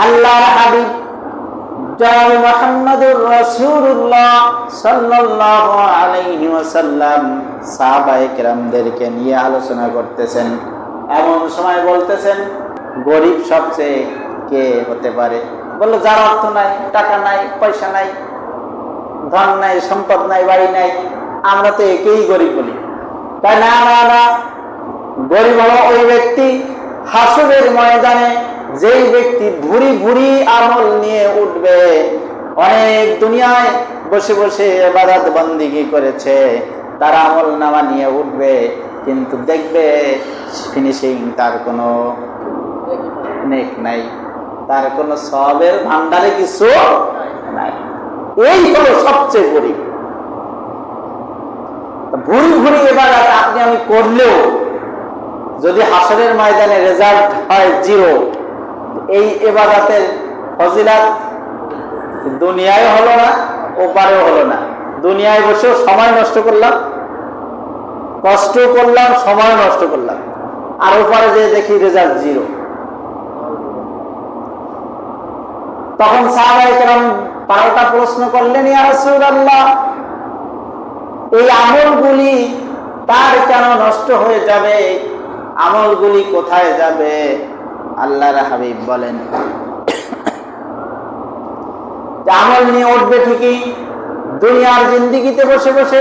আল্লাহর হাবিব, জনাব মুহাম্মদুর রাসূলুল্লাহ সাল্লাল্লাহু নিয়ে আলোচনা করতেছেন। এমন সময় বলতেছেন, গরিব সবচেয়ে কে হতে পারে? বলল, যার অর্থ নাই, টাকা নাই, পয়সা নাই, ধন নাই, সম্পদ নাই, বাড়ি নাই, আমরা তো একেই গরিব বলি। তাই না না, গরিব হলো ওই ব্যক্তি হাসুরের ময়দানে যেই ব্যক্তি ভুরি ভুরি আমল নিয়ে উঠবে, অনেক দুনিয়ায় বসে বসে বাদাত বন্দিগি করেছে, তার আমল নামা নিয়ে উঠবে, কিন্তু দেখবে ফিনিশিং তার কোনো নেক নাই, তার কোনো সবের ভান্ডারে কিছু নাই। এই হলো সবচেয়ে গরিব ভুরি ভুরি এবার আপনি আমি করলেও যদি হাসরের ময়দানে রেজাল্ট হয় জিরো এই এবাদাতের ফজিলাত দুনিয়ায় হলো না, ওপারেও হলো না। দুনিয়ায় বসেও সময় নষ্ট করলাম, কষ্ট করলাম, সময় নষ্ট করলাম। আর ওপারে যে দেখি রেজাল্ট জিরো তখন সাহাবাই কেরম বারোটা প্রশ্ন করলেন, ইয়া রাসূলুল্লাহ, এই আমলগুলি তার কেন নষ্ট হয়ে যাবে? আমলগুলি কোথায় যাবে? আল্লাহর হাবিব বলেন। আমল নিয়ে উঠবে ঠিকই, দুনিয়ার জিন্দিগিতে বসে বসে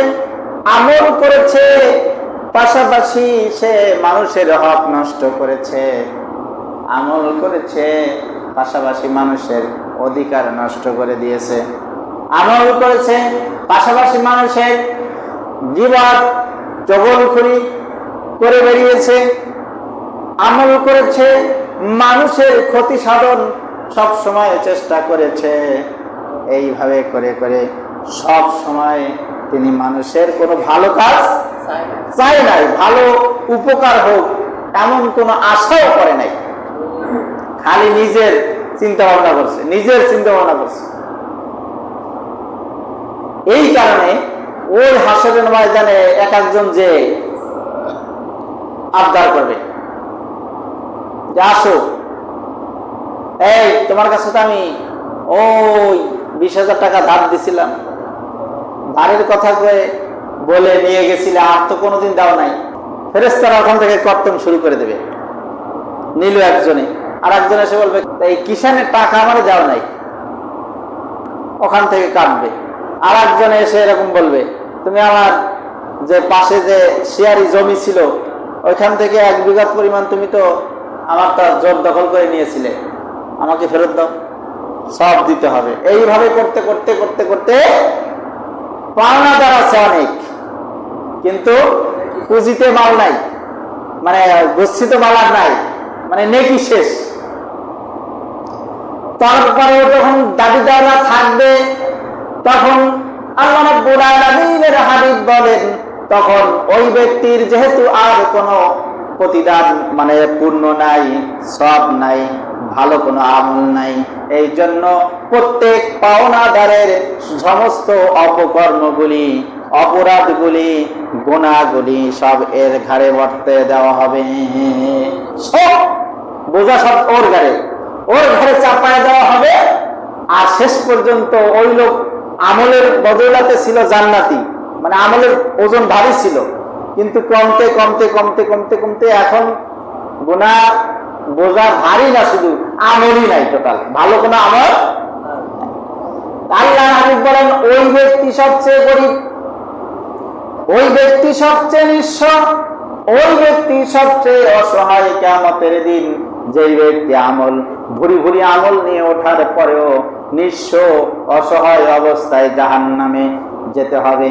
আমল করেছে, পাশাপাশি সে মানুষের হক নষ্ট করেছে। আমল করেছে, পাশাপাশি মানুষের অধিকার নষ্ট করে দিয়েছে। আমল করেছে, পাশাপাশি মানুষের জীবন জগলখুরি করে বেরিয়েছে। আমল করেছে মানুষের ক্ষতি সাধন সব সময় চেষ্টা করেছে। এইভাবে করে করে সব সময় তিনি মানুষের কোনো ভালো কাজ চাই নাই ভালো উপকার হোক এমন কোনো আশাও করে নাই। খালি নিজের চিন্তা ভাবনা করছে নিজের চিন্তা ভাবনা করছে। এই কারণে ওই হাসরের ময়দানে এক একজন যে আবদার করবে। আসো। এই, তোমার কাছে তো আমি ওই বিশ হাজার টাকা ধার দিছিলাম। ধারের কথা কয়ে বলে নিয়ে গেছিলে, আর তো কোনোদিন দাও নাই। ফেরেস্তারা ওখান থেকে কর্তন শুরু করে দেবে। নিল একজনে। আর একজন এসে বলবে, এই কিষানের টাকা আমার যাও নাই। ওখান থেকে কাটবে। আর একজনে এসে এরকম বলবে, তুমি আমার যে পাশে যে শেয়ারি জমি ছিল, ওইখান থেকে এক বিঘা পরিমাণ তুমি তো আমার তা জোর দখল করে নিয়েছিলে, আমাকে ফেরত দাও। সব দিতে হবে। এইভাবে করতে করতে করতে করতে পাওনাদার আছে অনেক। কিন্তু পুঁজিতে মাল নাই মানে গচ্ছিত মাল আর নাই মানে নেকি শেষ। তারপরে যখন দাবিদাররা থাকবে, তখন আল্লাহ রাব্বুল হাবিব বলেন, তখন ওই ব্যক্তির যেহেতু আর কোনো প্রতিদান মানে পূর্ণ নাই, সব নাই, ভালো কোনো আমল নাই। এই জন্য প্রত্যেক পাওনাদারের সমস্ত অপকর্মগুলি, অপরাধগুলি, গুণাগুলি সব এর ঘাড়ে বর্তে দেওয়া হবে। সব বোঝা সব ওর ঘাড়ে। ওর ঘরে চাপায় দেওয়া হবে। আর শেষ পর্যন্ত ওই লোক আমলের বদলাতে ছিল জান্নাতি। মানে আমলের ওজন ভারী ছিল। কিন্তু কমতে কমতে কমতে কমতে কমতে এখন গোনা বোঝা ভারী না, শুধু আমলই নাই টোটাল ভালো কোনো আমল? আল্লাহ হাবিব বলেন, ওই ব্যক্তি সবচেয়ে গরিব। ওই ব্যক্তি সবচেয়ে নিঃস্ব। ওই ব্যক্তি সবচেয়ে অসহায় কেমতের দিন। যেই ব্যক্তি আমল, ভুরি ভুরি আমল নিয়ে ওঠার পরেও নিঃস্ব, অসহায় অবস্থায় জাহান নামে যেতে হবে।